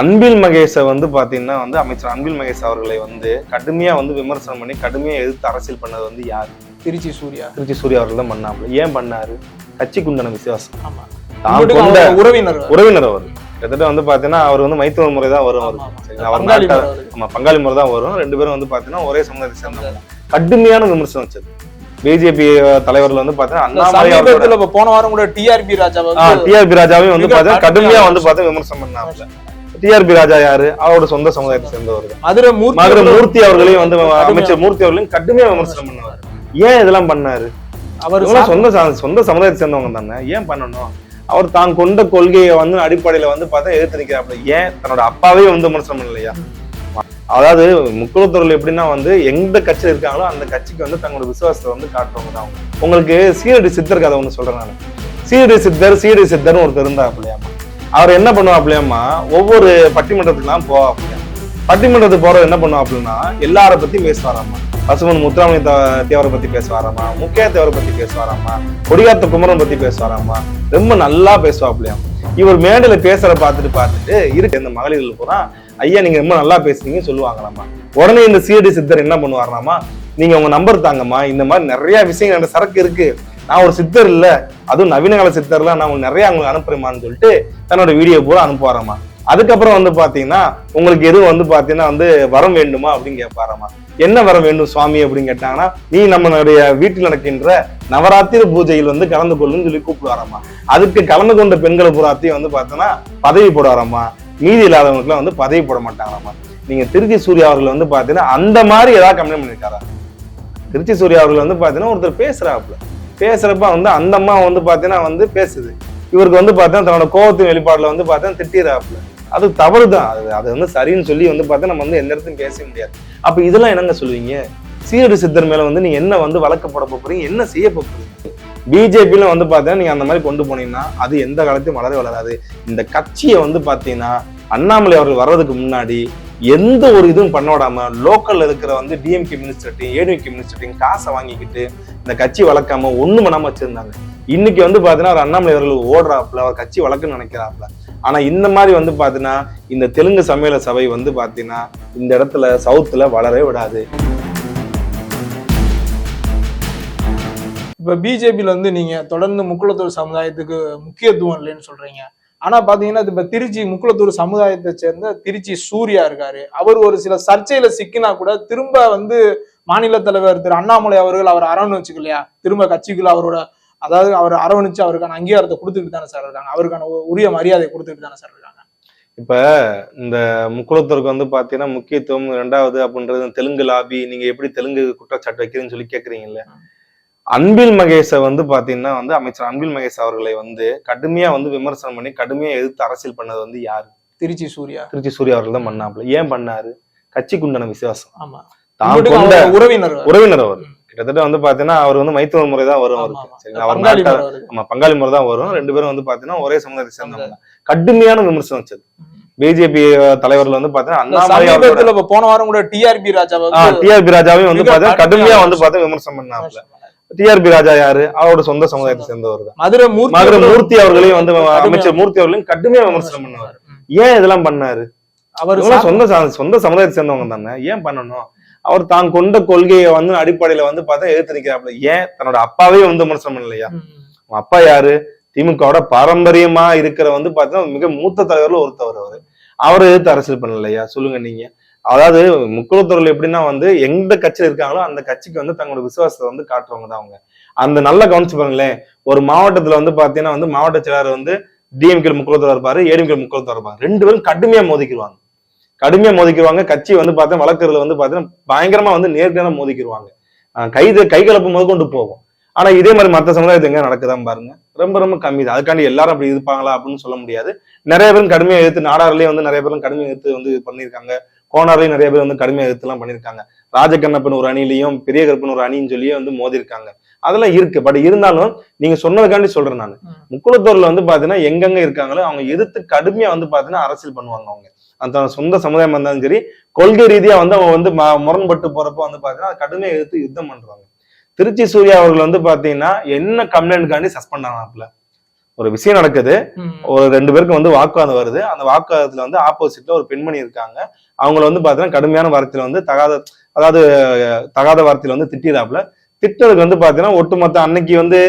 அன்பில் மகேஷை வந்து பாத்தீங்கன்னா வந்து அமைச்சர் அன்பில் மகேஷ் அவர்களை வந்து கடுமையா வந்து விமர்சனம் பண்ணி கடுமையா எதிர்த்து அரசியல் பண்ணது வந்து யார்? திருச்சி சூர்யா. திருச்சி சூர்யா அவர்கள் தான் பண்ணாப்புல. ஏன் பண்ணாரு? கட்சிக்குண்டான விசுவாசம். ஆமா. தான் இவருக்கு கொண்ட அவங்க உறவினர் உறவினர் அவர். கிட்டத்தட்ட வந்து பாத்தீங்கன்னா அவர் வந்து மைத்துவ முறை தான் வரும்? அவர். ஆமா பங்காளி முறை தான் வரும். ரெண்டு பேரும் வந்து பாத்தீங்கன்னா ஒரே சமுதாயத்தை சேர்ந்தவங்க. கடுமையான விமர்சனம் வச்சது. பிஜேபி தலைவர்கள் வந்து பாத்தீங்கன்னா போன வாரம் கூட டிஆர்பி ராஜா டிஆர்பி ராஜாவையும் வந்து பாத்தீங்கன்னா கடுமையா வந்து பார்த்தா விமர்சனம் பண்ணாங்க டிஆர்பி ராஜா யாரு? அவரோட சொந்த சமுதாயத்தை சேர்ந்தவர் தான். மதுரை மூர்த்தி அவர்களையும் வந்து அமைச்சர் மூர்த்தி அவர்களையும் கடுமையா விமர்சனம் பண்ணார் ஏன் இதெல்லாம் பண்ணாரு? அவர் சொந்த சொந்த சமுதாயத்தை சேர்ந்தவங்க தானே. ஏன் பண்ணணும்? அவர் தான் கொண்ட கொள்கையை வந்து அடிப்படையில வந்து பார்த்தா எதிர்த்து நிக்கிறாப்புல. ஏன்? தன்னோட அப்பாவே வந்து விமர்சனம் பண்ணலையா? அதாவது முக்குளத்தூர்ல எப்படின்னா வந்து எந்த கட்சியில் இருக்காங்களோ அந்த கட்சிக்கு வந்து தங்களோட விசுவாசத்தை வந்து காட்டுறவங்க தான். உங்களுக்கு சீரடி சித்தர் கதை ஒன்று சொல்றேன் நான். சீரடி சித்தர் சீரடி சித்தர்னு ஒருத்தர் இருந்தாப்புலையாமா அவர் என்ன பண்ணுவாப்லையாம்மா ஒவ்வொரு பட்டிமன்றத்துக்குலாம் போவாப்புலையா? பட்டிமன்றத்துக்கு போறது என்ன பண்ணுவாப்லன்னா எல்லாரை பத்தி பேசுவாராம்மா. பசுமன் முத்துராமலிங்க தேவரை பத்தி பேசுவாராமா முக்கிய தேவரை பத்தி பேசுவாராமா கொடியாத்த குமரன் பத்தி பேசுவாராமா ரொம்ப நல்லா பேசுவாப்லையாம் இவர் மேடையில பேசுற பார்த்துட்டு பார்த்துட்டு இருக்கு இந்த மகளிர்கள் பூரா ஐயா நீங்க ரொம்ப நல்லா பேசுறீங்க சொல்லுவாங்களாமா உடனே இந்த சிஐடி சித்தர் என்ன பண்ணுவாராமா நீங்க உங்க நம்பர் தாங்கம்மா. இந்த மாதிரி நிறைய விஷயங்கள் எனக்கு சரக்கு இருக்கு. நான் ஒரு சித்தர் இல்ல. அதுவும் நவீன கால சித்தர்லாம் நான் உங்களுக்கு நிறைய அவங்களுக்கு அனுப்புறேமான்னு சொல்லிட்டு தன்னோட வீடியோ பூரா அனுப்புவாராமா அதுக்கப்புறம் வந்து பாத்தீங்கன்னா உங்களுக்கு எதுவும் வந்து பாத்தீங்கன்னா வந்து வரம் வேண்டுமா அப்படின்னு கேட்பாராமா என்ன வரம் வேண்டும் சுவாமி அப்படின்னு கேட்டாங்கன்னா நீ நம்மளுடைய வீட்டில் நடக்கின்ற நவராத்திரி பூஜையில் வந்து கலந்து கொள்ளுன்னு சொல்லி கூப்பிடுவாராமா அதுக்கு கலந்து கொண்ட பெண்கள் புறாத்தையும் வந்து பார்த்தோன்னா பதவி போடுவாராமா மீதி இல்லாதவங்களுக்குலாம் வந்து பதவி போட மாட்டாங்களாமா நீங்க திருச்சி சூர்யா அவர்கள் வந்து பாத்தீங்கன்னா அந்த மாதிரி ஏதாவது கம்ப்ளைண்ட் பண்ணிருக்காரா? திருச்சி சூர்யா அவர்கள் வந்து பாத்தீங்கன்னா ஒருத்தர் பேசுறாப்புல. பேசுகிறப்ப வந்து அந்த அம்மா வந்து பார்த்தீங்கன்னா வந்து பேசுது. இவருக்கு வந்து பார்த்தீங்கன்னா தன்னோட கோவத்தின் வெளிப்பாடில் வந்து பார்த்தீங்கன்னா திட்டிறாப்புல. அது தவறு தான் அது அது வந்து சரின்னு சொல்லி வந்து பார்த்தா நம்ம வந்து எந்த இடத்தையும் பேச முடியாது. அப்போ இதெல்லாம் என்னங்க சொல்லுவீங்க? சீரடி சித்தர் மேலே வந்து நீங்கள் என்ன வந்து வழக்கு போட என்ன செய்ய போகிறீங்க பிஜேபியில வந்து பார்த்தீங்கன்னா நீங்கள் அந்த மாதிரி கொண்டு போனீங்கன்னா அது எந்த காலத்தையும் வளர வளராது. இந்த கட்சியை வந்து பார்த்தீங்கன்னா அண்ணாமலை அவர்கள் வர்றதுக்கு முன்னாடி எந்த ஒரு இதுவும் பண்ண விடாம லோக்கல்ல இருக்கிற வந்து டிஎம்கே மினிஸ்டர்ட்டையும் ஏடிஎம்கே மினிஸ்டர்ட்டையும் காசை வாங்கிக்கிட்டு இந்த கட்சி வளர்க்காம ஒண்ணு பண்ணாம வச்சிருந்தாங்க. இன்னைக்கு வந்து பாத்தீங்கன்னா அவர் அண்ணாமலை அவர்கள் ஓடுறாப்புல அவர் கட்சி வளர்க்குன்னு நினைக்கிறாப்புல. ஆனா இந்த மாதிரி வந்து பாத்தீங்கன்னா இந்த தெலுங்கு சமையல சபை வந்து பாத்தீங்கன்னா இந்த இடத்துல சவுத்துல வளரவே விடாது. இப்ப பிஜேபியில வந்து நீங்க தொடர்ந்து முக்குளத்தூர் சமுதாயத்துக்கு முக்கியத்துவம் இல்லைன்னு சொல்றீங்க. ஆனா பாத்தீங்கன்னா இப்ப திருச்சி முக்குளத்தூர் சமுதாயத்தை சேர்ந்த திருச்சி சூர்யா இருக்காரு. அவர் ஒரு சில சர்ச்சையில சிக்கினா கூட திரும்ப வந்து மாநில தலைவர் திரு அண்ணாமலை அவர்கள் அவர் அரவணைச்சுக்கலையா திரும்ப கட்சிக்குள்ள அவரோட அதாவது அவர் அரவணைச்சு அவருக்கான அங்கீகாரத்தை கொடுத்துட்டு தானே சார் இருக்காங்க. அவருக்கான உரிய மரியாதை கொடுத்துட்டு தானே சார் இருக்காங்க. இப்ப இந்த முக்குளத்தூருக்கு வந்து பாத்தீங்கன்னா முக்கியத்துவம் ரெண்டாவது அப்படின்றது தெலுங்கு லாபி நீங்க எப்படி தெலுங்கு குற்றச்சாட்டு வைக்கிறீங்கன்னு சொல்லி கேக்குறீங்கல்ல? அன்பில் மகேஷை வந்து பாத்தீங்கன்னா வந்து அமைச்சர் அன்பில் மகேஷ் அவர்களை வந்து கடுமையா வந்து விமர்சனம் பண்ணி கடுமையா எதிர்த்து அரசியல் பண்ணது வந்து யாரு? திருச்சி சூர்யா. திருச்சி சூர்யா அவர்கள் தான் பண்ணாப்புல. ஏன் பண்ணாரு? கட்சிக்குண்டான விசுவாசம். ஆமா. தான் இவருக்கு கொண்ட அவங்க உறவினர் உறவினர் அவர். கிட்டத்தட்ட வந்து பாத்தீங்கன்னா அவர் வந்து மைத்துவ முறை தான் வரும் அவருக்கு. சரிங்களா? அவர் பங்காளி முறை அவருக்கு. ஆமா பங்காளி முறை தான் வரும். ரெண்டு பேரும் வந்து பாத்தீங்கன்னா ஒரே சமுதாயத்தை சேர்ந்தவங்க. கடுமையான விமர்சனம் வச்சது. பிஜேபி தலைவர்கள் வந்து பாத்தீங்கன்னா போன வாரம் கூட டிஆர்பி ராஜா டிஆர்பி ராஜாவையும் வந்து பாத்தீங்கன்னா கடுமையா வந்து பார்த்தா விமர்சனம் பண்ணாங்க டிஆர்பி ராஜா யாரு? அவரோட சொந்த சமுதாயத்தை சேர்ந்தவர் தான் மதுரை மூர்த்தி மதுரை மூர்த்தி அவர்களையும் வந்து அமைச்சர் மூர்த்தி அவர்களையும் கடுமையா விமர்சனம் பண்ணார் ம். ஏன் இதெல்லாம் பண்ணாரு? அவர் சொந்த சொந்த சமுதாயத்தை சேர்ந்தவங்க தானே. ஏன் பண்ணணும்? அவர் தான் கொண்ட கொள்கையை வந்து அடிப்படையில வந்து பார்த்தா எதிர்த்து நிக்கிறாப்புல ஏன்? தன்னோட அப்பாவே வந்து விமர்சனம் பண்ணலையா? அப்பா யாரு? திமுகவோட பாரம்பரியமா இருக்கிற வந்து பாத்தீங்கன்னா மிக மூத்த தலைவர்ல ஒருத்தவர் அவரு. அவரை எதிர்த்து அரசியல் பண்ணலையா? சொல்லுங்க நீங்க. அதாவது முக்குளத்தூர்ல எப்படின்னா வந்து எந்த கட்சியில் இருக்காங்களோ அந்த கட்சிக்கு வந்து தங்களோட விசுவாசத்தை வந்து காட்டுறவங்க தான் அவங்க. அந்த நல்லா கவனிச்சு பாருங்களேன். ஒரு மாவட்டத்துல வந்து பாத்தீங்கன்னா வந்து மாவட்ட செயலாளர் வந்து டிஎம்கே முக்குளத்தூர் இருப்பாரு ஏடிஎம்கே முக்குளத்தூர் இருப்பாரு. ரெண்டு பேரும் கடுமையா மோதிக்கிடுவாங்க கடுமையா மோதிக்கிடுவாங்க கட்சி வந்து பார்த்தா வழக்குறதுல வந்து பாத்தீங்கன்னா பயங்கரமா வந்து நேர்காண மோதிக்கிடுவாங்க கைது கை கலப்பு முதல் கொண்டு போகும். ஆனா இதே மாதிரி மற்ற சமுதாயத்து எங்க நடக்குதான் பாருங்க. ரொம்ப ரொம்ப கம்மி தான் அதுக்காண்டி எல்லாரும் அப்படி இருப்பாங்களா அப்படின்னு சொல்ல முடியாது. நிறைய பேரும் கடுமையா எடுத்து நாடாரிலேயே வந்து நிறைய பேரும் கடுமையா எடுத்து வந்து பண்ணியிருக்காங்க. கோனார்லயும் நிறைய பேர் வந்து கடுமையா எதிர்த்து எல்லாம் பண்ணியிருக்காங்க. ராஜகண்ணப்பன் ஒரு அணிலையும் பெரிய கருப்பன் ஒரு அணின்னு சொல்லியே வந்து மோதி இருக்காங்க அதெல்லாம் இருக்கு. பட் இருந்தாலும் நீங்க சொன்னதுக்காண்டி சொல்றேன் நான். முக்குளத்தூர்ல வந்து பாத்தீங்கன்னா எங்கெங்க இருக்காங்களோ அவங்க எதிர்த்து கடுமையா வந்து பாத்தீங்கன்னா அரசியல் பண்ணுவாங்க அவங்க. அந்த சொந்த சமுதாயம் இருந்தாலும் சரி கொள்கை ரீதியா வந்து அவங்க வந்து முரண்பட்டு போறப்ப வந்து பாத்தீங்கன்னா கடுமையா எதிர்த்து யுத்தம் பண்றாங்க. திருச்சி சூர்யா அவர்கள் வந்து பாத்தீங்கன்னா என்ன கம்ப்ளைண்ட்காண்டி சஸ்பெண்ட் ஆனாப்ல ஒரு விஷயம் நடக்குது. ஒரு ரெண்டு பேருக்கு வந்து வாக்குவாதம் வருது. அந்த வாக்குவாதத்துல வந்து ஆப்போசிட்ல ஒரு பெண்மணி இருக்காங்க. அவங்கள வந்து பாத்தீங்கன்னா கடுமையான வார்த்தையில வந்து தகாத அதாவது தகாத வார்த்தையில வந்து திட்டிடாப்ல திட்டதுக்கு வந்து பாத்தீங்கன்னா ஒட்டுமொத்த அன்னைக்கு வந்து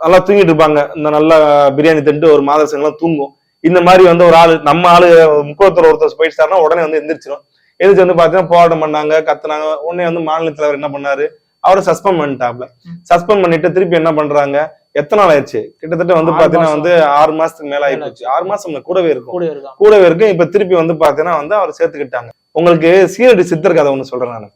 நல்லா தூங்கிட்டு இருப்பாங்க. இந்த நல்ல பிரியாணி தின்ட்டு ஒரு மாதசங்கள்லாம் தூங்கும். இந்த மாதிரி வந்து ஒரு ஆளு நம்ம ஆளு முக்கோத்தர் ஒருத்தர் போயிட்டாருன்னா உடனே வந்து எந்திரிச்சிடும் எந்திரிச்சு வந்து பாத்தீங்கன்னா போராட்டம் பண்ணாங்க கத்துனாங்க. உடனே வந்து மாநில தலைவர் என்ன பண்ணாரு? அவரை சஸ்பெண்ட் பண்ணிட்டாப்ல. சஸ்பெண்ட் பண்ணிட்டு திருப்பி என்ன பண்றாங்க? எத்தனை நாள் ஆயிடுச்சு கிட்டத்தட்ட வந்து பாத்தீங்கன்னா. வந்து ஆறு மாசத்துக்கு மேல ஆகி போச்சு. ஆறு மாசம் கூடவே இருக்கும். கூடவே இருக்கு இப்ப திருப்பி வந்து பாத்தீங்கன்னா வந்து அவர் சேர்த்துக்கிட்டாங்க. உங்களுக்கு சீரடி சித்தர் கதை ஒண்ணு சொல்றேன் நானு.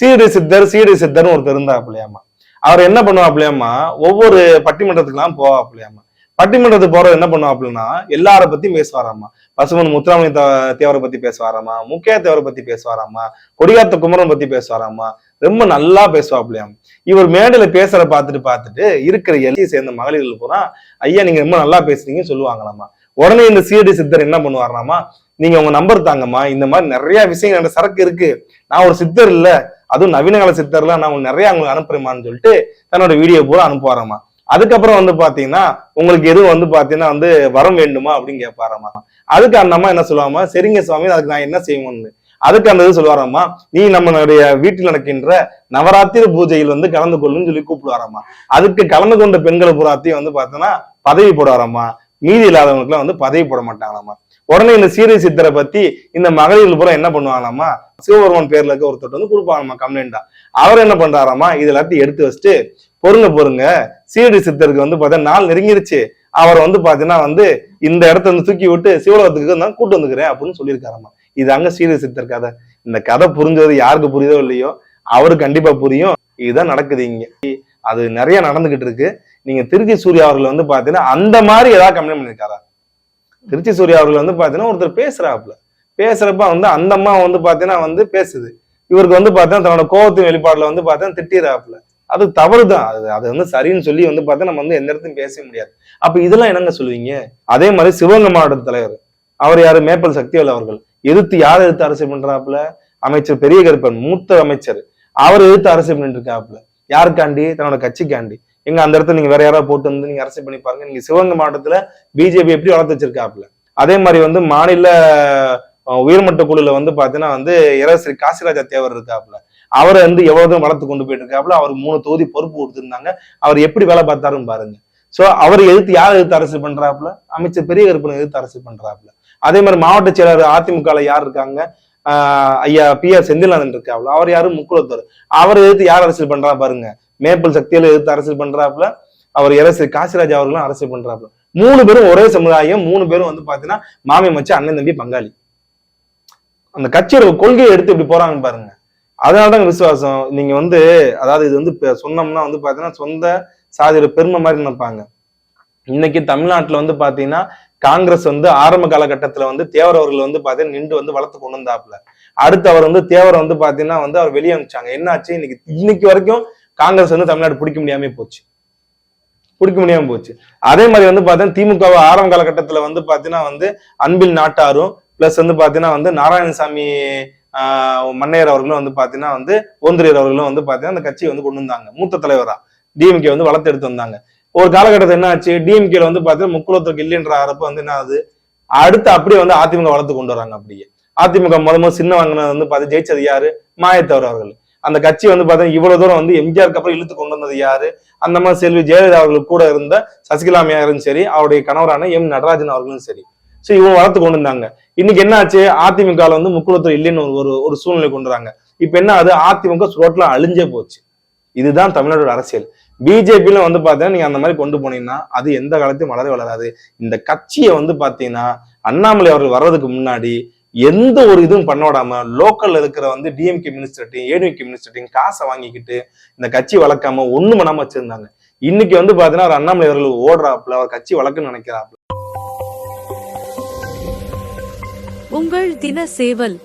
சீரடி சித்தர் சீரடி சித்தர்னு ஒருத்தர் இருந்தாப்லையாமா அவர் என்ன பண்ணுவாப்லையாமா ஒவ்வொரு பட்டிமன்றத்துக்குலாம் போவாப்லையாமா பட்டிமன்றத்துக்கு போறது என்ன பண்ணுவாப்லன்னா எல்லார பத்தியும் பேசுவாராமா? பசுமன் முத்துராமலிங்க தே- தேவரை பத்தி பேசுவாராமா? முக்கிய தேவரை பத்தி பேசுவாராமா? கொடியாத்த குமரன் பத்தி பேசுவாராமா? ரொம்ப நல்லா பேசுவாப்லையாம் இவர் மேடையில பேசுற பார்த்துட்டு பார்த்துட்டு இருக்கிற எல்லையை சேர்ந்த மகளிர்கள் பூரா ஐயா நீங்க ரொம்ப நல்லா பேசுறீங்கன்னு சொல்லுவாங்களாமா உடனே இந்த சிஐடி சித்தர் என்ன பண்ணுவாராமா நீங்க உங்க நம்பர் தாங்கம்மா. இந்த மாதிரி நிறைய விஷயங்கள் என்கிட்ட சரக்கு இருக்கு. நான் ஒரு சித்தர் இல்ல. அதுவும் நவீன கால சித்தர்லாம் நான் உங்களுக்கு நிறைய அவங்களுக்கு அனுப்புறேமான்னு சொல்லிட்டு தன்னோட வீடியோ பூரா அனுப்புவாராமா அதுக்கப்புறம் வந்து பாத்தீங்கன்னா உங்களுக்கு எதுவும் வந்து பாத்தீங்கன்னா வந்து வரம் வேண்டுமா? அப்படின்னு கேட்பாராமா அதுக்கு அந்த அம்மா என்ன சொல்லுவாமா சரிங்க சுவாமி அதுக்கு நான் என்ன செய்வோம்னு அதுக்கு அந்த இது சொல்லுவாராமா நீ நம்மளுடைய வீட்டில் நடக்கின்ற நவராத்திரி பூஜையில் வந்து கலந்து கொள்ளுன்னு சொல்லி கூப்பிடுவாராமா அதுக்கு கலந்து கொண்ட பெண்களை புறாத்தையும் வந்து பார்த்தோன்னா பதவி போடுவாராமா மீதி இல்லாதவங்களுக்குலாம் வந்து பதவி போட மாட்டாங்களாமா உடனே இந்த சீரிய சித்தரை பத்தி இந்த மகளிர்கள் புறம் என்ன பண்ணுவாங்களாமா சிவபெருமான் பேர்ல இருக்க ஒருத்தர் வந்து கொடுப்பாங்களாமா கம்ப்ளைண்டா அவர் என்ன பண்றாராமா இது எல்லாத்தையும் எடுத்து வச்சுட்டு பொறுங்க பொருங்க சீரடி சித்தருக்கு வந்து பார்த்தா நாள் நெருங்கிருச்சு. அவர் வந்து பாத்தீங்கன்னா வந்து இந்த இடத்த வந்து தூக்கி விட்டு சிவலோகத்துக்கு நான் கூட்டு வந்துக்கிறேன் அப்படின்னு சொல்லியிருக்காராமா இது அங்க சித்தர் கதை இந்த கதை புரிஞ்சது யாருக்கு புரியுதோ இல்லையோ அவருக்கு கண்டிப்பா புரியும். இதுதான் நடக்குது இங்க. அது நிறைய நடந்துகிட்டு இருக்கு. நீங்க திருச்சி சூர்யா அவர்கள் வந்து பாத்தீங்கன்னா அந்த மாதிரி ஏதாவது கம்ப்ளைண்ட் பண்ணிருக்காரா? திருச்சி சூர்யா அவர்கள் வந்து பாத்தீங்கன்னா ஒருத்தர் பேசுறாப்புல. பேசுறப்ப வந்து அந்த அம்மா வந்து பாத்தீங்கன்னா வந்து பேசுது. இவருக்கு வந்து பாத்தீங்கன்னா தன்னோட கோபத்தின் வெளிப்பாடுல வந்து பாத்தீங்கன்னா திட்டிறாப்புல. அது தவறுதான். அது அது வந்து சரின்னு சொல்லி வந்து பார்த்தா நம்ம வந்து எந்த இடத்தையும் பேச முடியாது. அப்ப இதெல்லாம் என்னங்க சொல்லுவீங்க? அதே மாதிரி சிவகங்கை மாவட்ட தலைவர். அவர் யாரு? மேப்பல் சக்திவேல் அவர்கள். எதிர்த்து யார் எதிர்த்து அரசியல் பண்றாப்புல அமைச்சர் பெரிய கருப்பன் மூத்த அமைச்சர். அவர் எதிர்த்து அரசியல் பண்ணிட்டு இருக்காப்புல யாருக்காண்டி? தன்னோட கட்சிக்காண்டி. எங்க அந்த இடத்துல நீங்க வேற யாராவது போட்டு வந்து நீங்க அரசியல் பண்ணி பாருங்க. நீங்க சிவகங்கை மாவட்டத்துல பிஜேபி எப்படி வளர்த்து வச்சிருக்காப்புல. அதே மாதிரி வந்து மாநில உயர்மட்ட குழுல வந்து பாத்தீங்கன்னா வந்து இளவரசி காசிராஜா தேவர் இருக்காப்புல. அவரை வந்து எவ்வளவு தூரம் வளர்த்து கொண்டு போயிட்டு இருக்காப்புல அவர் மூணு தொகுதி பொறுப்பு கொடுத்திருந்தாங்க. அவர் எப்படி வேலை பார்த்தாருன்னு பாருங்க. சோ அவர் எதிர்த்து யார் எதிர்த்து அரசு பண்றாப்புல? அமைச்சர் பெரிய கருப்பனை எதிர்த்து அரசு பண்றாப்புல. அதே மாதிரி மாவட்ட செயலாளர் அதிமுக யார் இருக்காங்க? ஐயா பி ஆர் செந்தில்நாதன் இருக்காப்புல அவர் யாரு? முக்குலத்தோர் அவர் எதிர்த்து யார் அரசியல் பண்றா பாருங்க. மேப்பிள் சக்தியில எதிர்த்து அரசியல் பண்றாப்புல அவர் இளசரி காசிராஜ் அவர்களும் அரசியல் பண்றாப்புல மூணு பேரும் ஒரே சமுதாயம். மூணு பேரும் வந்து பாத்தீங்கன்னா மாமி மச்சி அண்ணன் தம்பி பங்காளி. அந்த கட்சியோட கொள்கையை எடுத்து இப்படி போறாங்கன்னு பாருங்க. அதனாலதான் விசுவாசம். நீங்க வந்து அதாவது இது வந்து சொன்னோம்னா வந்து பாத்தீங்கன்னா சொந்த சாதியோட பெருமை மாதிரி நினைப்பாங்க. இன்னைக்கு தமிழ்நாட்டுல வந்து பாத்தீங்கன்னா காங்கிரஸ் வந்து ஆரம்ப காலகட்டத்தில் வந்து தேவர் அவர்கள் வந்து பார்த்தீங்கன்னா நின்று வந்து வளர்த்து கொண்டு வந்தாப்புல. அடுத்து அவர் வந்து தேவர் வந்து பார்த்தீங்கன்னா வந்து அவர் வெளியே அனுப்பிச்சாங்க என்னாச்சு? இன்னைக்கு இன்னைக்கு வரைக்கும் காங்கிரஸ் வந்து தமிழ்நாடு பிடிக்க முடியாம போச்சு. பிடிக்க முடியாம போச்சு. அதே மாதிரி வந்து பார்த்தீங்கன்னா திமுக ஆரம்ப காலகட்டத்தில் வந்து பார்த்தீங்கன்னா வந்து அன்பில் நாட்டாரும் பிளஸ் வந்து பார்த்தீங்கன்னா வந்து நாராயணசாமி மன்னையர் அவர்களும் வந்து பார்த்தீங்கன்னா வந்து ஓந்திரியர் அவர்களும் வந்து பார்த்தீங்கன்னா அந்த கட்சியை வந்து கொண்டு வந்தாங்க. மூத்த தலைவரா. டிஎம்கே வந்து வளர்த்து எடுத்து வந்தாங்க. ஒரு காலகட்டத்தில் என்ன ஆச்சு? டிஎம்கேல வந்து பாத்தீங்கன்னா முக்குளத்துக்கு இல்லைன்ற அரப்ப வந்து என்ன ஆகுது? அடுத்து அப்படியே வந்து அதிமுக வளர்த்து கொண்டு வராங்க அப்படியே. அதிமுக முத முதல் சின்ன வாங்கினது வந்து பார்த்து ஜெயிச்சது யாரு? மாயத்தவர் அவர்கள். அந்த கட்சி வந்து பார்த்தீங்கன்னா இவ்வளவு தூரம் வந்து எம்ஜிஆருக்கு அப்புறம் இழுத்து கொண்டு வந்தது யாரு? அந்த மாதிரி செல்வி ஜெயலலிதா அவர்கள் கூட இருந்த சசிகலா அம்மையாரும் சரி அவருடைய கணவரான எம் நடராஜன் அவர்களும் சரி. ஸோ இவங்க வளர்த்து கொண்டு வந்தாங்க. இன்னைக்கு என்ன ஆச்சு? அதிமுக வந்து முக்குளத்தூர் இல்லைன்னு ஒரு- ஒரு சூழ்நிலை கொண்டு வராங்க. இப்ப என்ன ஆகுது? அதிமுக ரோட்ல அழிஞ்சே போச்சு. இதுதான் தமிழ்நாடோட அரசியல். பிஜேபியில வந்து பாத்தீங்கன்னா நீங்க அந்த மாதிரி கொண்டு போனீங்கன்னா அது எந்த காலத்தையும் வளர வளராது. இந்த கட்சியை வந்து பாத்தீங்கன்னா அண்ணாமலை அவர்கள் வர்றதுக்கு முன்னாடி எந்த ஒரு இதுவும் பண்ண விடாம லோக்கல்ல இருக்கிற வந்து டிஎம்கே மினிஸ்டர்ட்டையும் ஏடிஎம்கே மினிஸ்டர்ட்டையும் காசை வாங்கிக்கிட்டு இந்த கட்சி வளர்க்காம ஒண்ணு பண்ணாம வச்சிருந்தாங்க. இன்னைக்கு வந்து பாத்தீங்கன்னா ஒரு அண்ணாமலை அவர்கள் ஓடுறாப்புல அவர் கட்சி வளர்க்குன்னு நினைக்கிறாப்புல. உங்கள் தின சேவல்